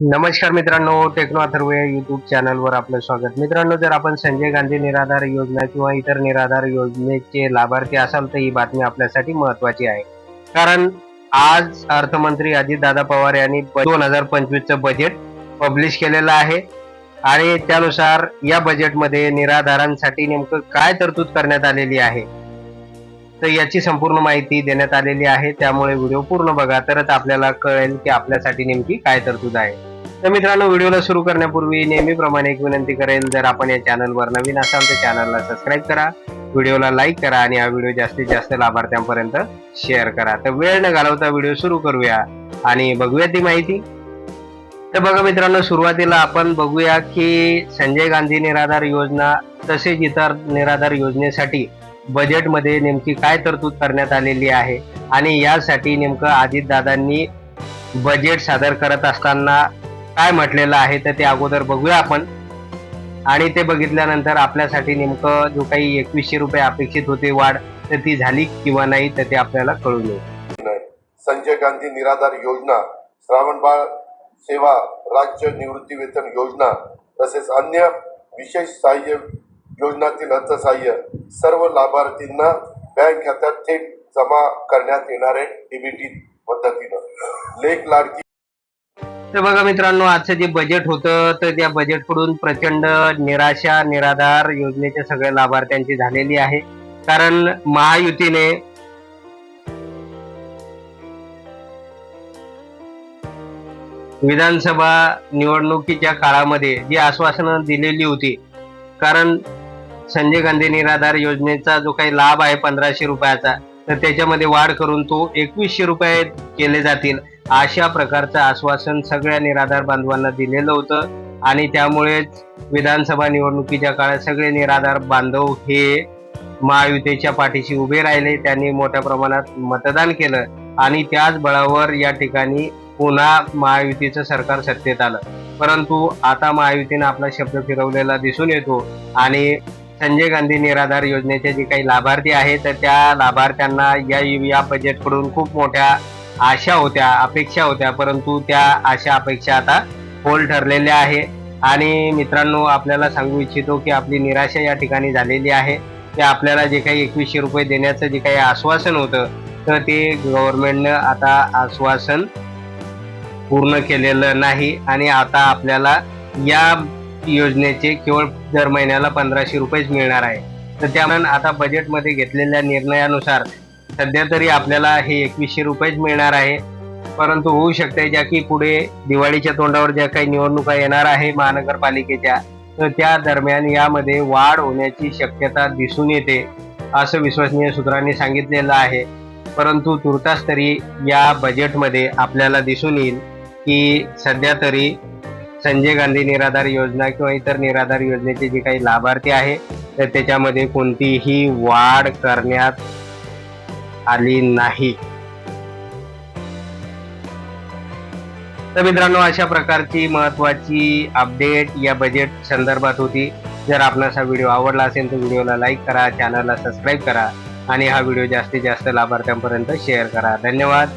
नमस्कार मित्रांनो techno अथर्वे YouTube चॅनलवर आपलं स्वागत. मित्रांनो जर आपण संजय गांधी निराधार योजना किंवा इतर निराधार योजनेचे लाभार्थी असाल तर ही बातमी आपल्यासाठी महत्वाची आहे. कारण आज अर्थमंत्री अजितदादा पवार यांनी दोन हजार पंचवीसचं बजेट पब्लिश केलेलं आहे. आणि त्यानुसार या बजेटमध्ये निराधारांसाठी नेमकं काय तरतूद करण्यात आलेली आहे तर याची संपूर्ण माहिती देण्यात आलेली आहे. त्यामुळे व्हिडिओ पूर्ण बघा तरच आपल्याला कळेल की आपल्यासाठी नेमकी काय तरतूद आहे. तर मित्रांनो व्हिडिओला सुरू करण्यापूर्वी नेहमीप्रमाणे एक विनंती करेल जर आपण या चॅनलवर नवीन असाल तर चॅनलला सबस्क्राईब करा व्हिडिओला लाईक करा आणि हा व्हिडिओ जास्तीत जास्त लाभार्थ्यांपर्यंत शेअर करा. तर वेळ न घालवता व्हिडिओ सुरू करूया आणि बघूया ती माहिती. तर बघा मित्रांनो सुरुवातीला आपण बघूया की संजय गांधी निराधार योजना तसेच इतर निराधार योजनेसाठी बजेटमध्ये नेमकी काय तरतूद करण्यात आलेली आहे आणि यासाठी नेमकं अजितदादांनी बजेट सादर करत असताना काय म्हटलेलं आहे तर ते अगोदर बघूया आपण. आणि ते बघितल्यानंतर आपल्यासाठी नेमकं जो काही एकवीसशे रुपये अपेक्षित होते वाढ तर ती झाली किंवा नाही तर ते आपल्याला कळून येईल. संजय गांधी निराधार योजना श्रावणबाळ सेवा राज्य निवृत्ती वेतन योजना तसेच अन्य विशेष सहाय्य योजनातील अर्थसहाय्य सर्व लाभार्थींना बँक खात्यात थेट जमा करण्यात येणारे डीबीटी पद्धतीनं. लेख लाडकी तर बघा मित्रांनो आजचं जे बजेट होतं तर त्या बजेटकडून प्रचंड निराशा निराधार योजनेच्या सगळ्या लाभार्थ्यांची झालेली आहे. कारण महायुतीने विधानसभा निवडणुकीच्या काळामध्ये जी आश्वासनं दिलेली होती कारण संजय गांधी निराधार योजनेचा जो काही लाभ आहे पंधराशे रुपयाचा तर त्याच्यामध्ये वाढ करून तो एकवीसशे रुपये केले जातील अशा प्रकारचं आश्वासन सगळ्या निराधार बांधवांना दिलेलं होतं. आणि त्यामुळेच विधानसभा निवडणुकीच्या काळात सगळे निराधार बांधव हे महायुतीच्या पाठीशी उभे राहिले. त्यांनी मोठ्या प्रमाणात मतदान केलं आणि त्याच बळावर या ठिकाणी पुन्हा महायुतीचं सरकार सत्तेत आलं. परंतु आता महायुतीनं आपला शब्द फिरवलेला दिसून येतो आणि संजय गांधी निराधार योजनेचे जे काही लाभार्थी आहेत तर त्या लाभार्थ्यांना या या बजेटकडून खूप मोठ्या आशा होत्या अपेक्षा होत्या परंतु त्या आशा अपेक्षा आता फोल ठरलेल्या आहे. आणि मित्रांनो आपल्याला सांगू इच्छितो की आपली निराशा या ठिकाणी झालेली आहे. की आपल्याला जे काही एकवीसशे रुपये देण्याचं जे काही आश्वासन होतं तर ते गव्हर्नमेंटनं आता आश्वासन पूर्ण केलेलं नाही. आणि आता आपल्याला या योजनेचे केवळ दर महिन्याला पंधराशे रुपयेच मिळणार आहे. तर त्यामुळे आता बजेटमध्ये घेतलेल्या निर्णयानुसार सध्या तरी आपल्याला हे एकवीसशे रुपयेच मिळणार आहे. परंतु होऊ शकते ज्या की पुढे दिवाळीच्या तोंडावर ज्या काही निवडणुका येणार आहे महानगरपालिकेच्या तर त्या दरम्यान यामध्ये वाढ होण्याची शक्यता दिसून येते असं विश्वसनीय सूत्रांनी सांगितलेलं आहे. परंतु तुर्तास तरी या बजेटमध्ये आपल्याला दिसून येईल की सध्या तरी संजय गांधी निराधार योजना किंवा इतर निराधार योजनेचे जे काही लाभार्थी आहे तर त्याच्यामध्ये कोणतीही वाढ करण्यात आली नाही. तर मित्रांनो अशा प्रकारची महत्वाची अपडेट या बजेट संदर्भात होती. जर आपणास हा व्हिडिओ आवडला असेल तर व्हिडिओला लाईक करा चॅनलला सबस्क्राईब करा आणि हा व्हिडिओ जास्तीत जास्त लाभार्थ्यांपर्यंत शेअर करा. धन्यवाद.